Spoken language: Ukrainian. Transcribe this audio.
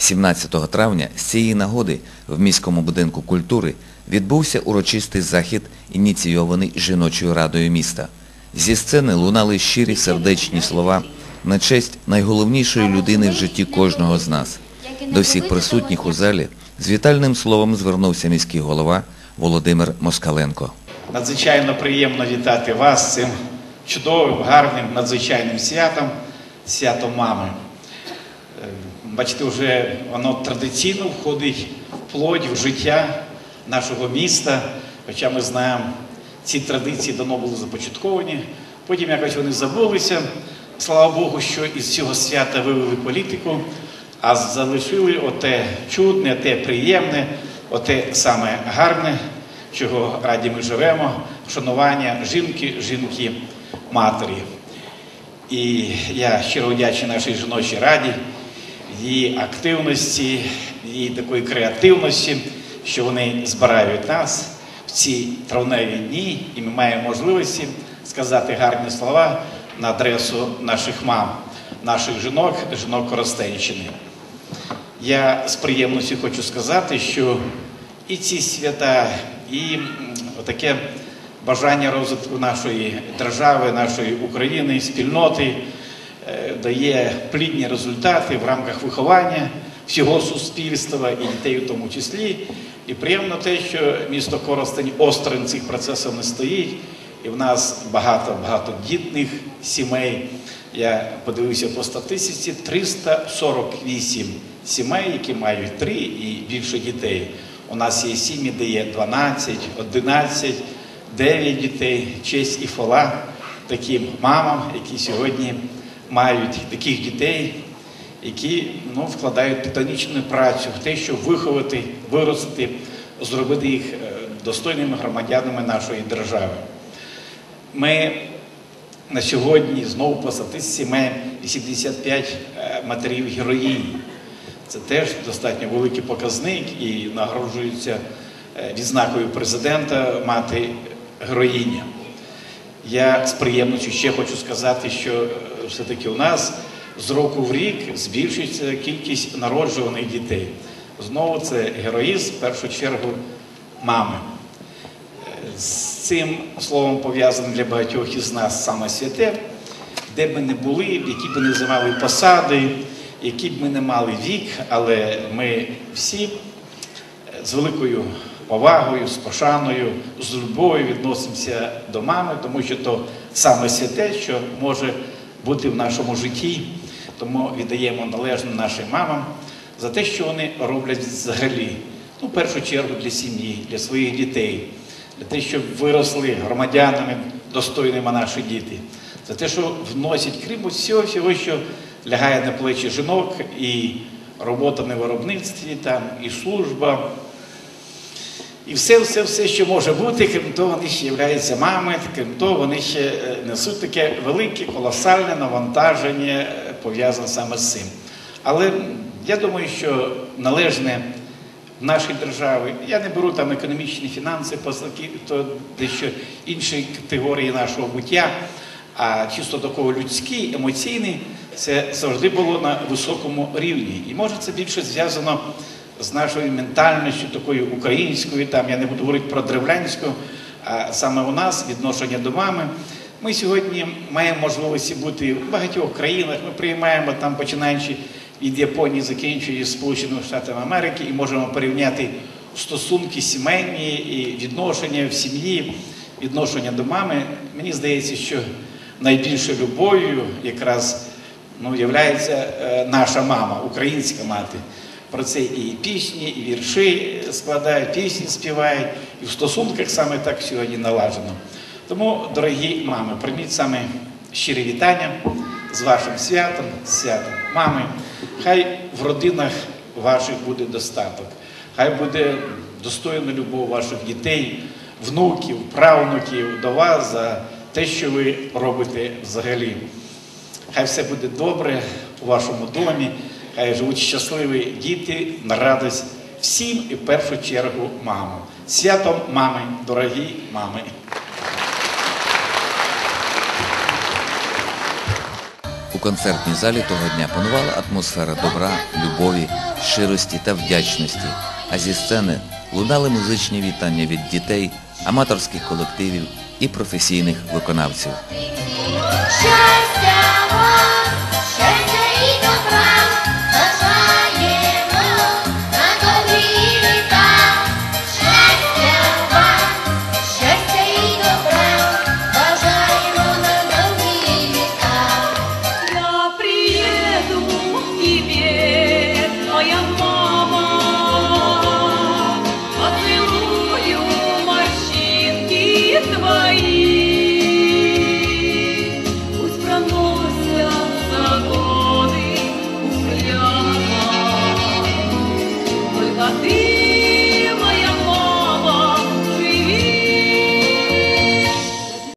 17 травня з цієї нагоди в міському будинку культури відбувся урочистий захід, ініційований жіночою радою міста. Зі сцени лунали щирі сердечні слова на честь найголовнішої людини в житті кожного з нас. До всіх присутніх у залі з вітальним словом звернувся міський голова Володимир Москаленко. Надзвичайно приємно вітати вас цим чудовим, гарним, надзвичайним святом, святом мами. Бачите, вже воно традиційно входить в плоть, в життя нашого міста. Хоча ми знаємо, ці традиції давно були започатковані, потім якось вони забулися. Слава Богу, що із цього свята вивели політику, а залишили оте чудне, те приємне, оте саме гарне, чого раді ми живемо, шанування жінки, жінки, матері. І я щиро вдячний нашій жіночій раді, її активності, її такої креативності, що вони збирають нас в ці травневі дні, і ми маємо можливості сказати гарні слова на адресу наших мам, наших жінок, жінок Коростенщини. Я з приємністю хочу сказати, що і ці свята, і таке бажання розвитку нашої держави, нашої України, спільноти дає плідні результати в рамках виховання всього суспільства і дітей у тому числі. І приємно те, що місто Коростень осторонь цих процесів не стоїть, і в нас багато багато дітних сімей. Я подивився по статистиці 348 сімей, які мають три і більше дітей. У нас є сім'ї, де є 12, 11, 9 дітей, честь і фола таким мамам, які сьогодні мають таких дітей, які ну, вкладають титанічну працю в те, щоб виховати, виростити, зробити їх е, достойними громадянами нашої держави. Ми на сьогодні знову по статистиці маємо 85 е, матерів героїнь. Це теж достатньо великий показник і нагороджується е, відзнакою президента мати героїня. Я з приємністю ще хочу сказати, що е, все-таки у нас з року в рік збільшується кількість народжуваних дітей. Знову це героїзм, в першу чергу, мами. З цим словом пов'язане для багатьох із нас саме святе, де б ми не були, які б не займали посади, які б ми не мали вік, але ми всі з великою повагою, з пошаною, з любов'ю відносимося до мами, тому що то саме святе, що може бути в нашому житті. Тому віддаємо належне нашим мамам за те, що вони роблять взагалі. Ну, в першу чергу для сім'ї, для своїх дітей, для те, щоб виросли громадянами достойними наші діти, за те, що вносять крім всього, всього, що лягає на плечі жінок, і робота на виробництві, там, і служба, і все, все, все, що може бути, крім того, вони ще являються мами, крім того, вони ще е, несуть таке велике, колосальне навантаження, е, пов'язане саме з цим. Але я думаю, що належне в нашій державі, я не беру там економічні фінанси, познаки, то дещо інші категорії нашого буття, а чисто такого людський, емоційний, це завжди було на високому рівні. І може це більше зв'язано з нашою ментальністю, такою українською, там я не буду говорити про древлянську, а саме у нас відношення до мами. Ми сьогодні маємо можливості бути в багатьох країнах. Ми приймаємо там, починаючи від Японії, закінчуючи Сполученими Штатами Америки, і можемо порівняти стосунки сімейні і відношення в сім'ї, відношення до мами. Мені здається, що найбільшою любов'ю якраз ну, є наша мама, українська мати. Про це і пісні, і вірші складають, пісні співають, і в стосунках саме так сьогодні налажено. Тому, дорогі мами, прийміть саме щирі вітання з вашим святом, святом мами. Хай в родинах ваших буде достаток, хай буде достойна любов ваших дітей, внуків, правнуків до вас за те, що ви робите взагалі. Хай все буде добре у вашому домі, хай живуть щасливі діти на радость всім і в першу чергу маму. Святом мами, дорогі мами. У концертній залі того дня панувала атмосфера добра, любові, щирості та вдячності, а зі сцени лунали музичні вітання від дітей, аматорських колективів і професійних виконавців. Щастя вам!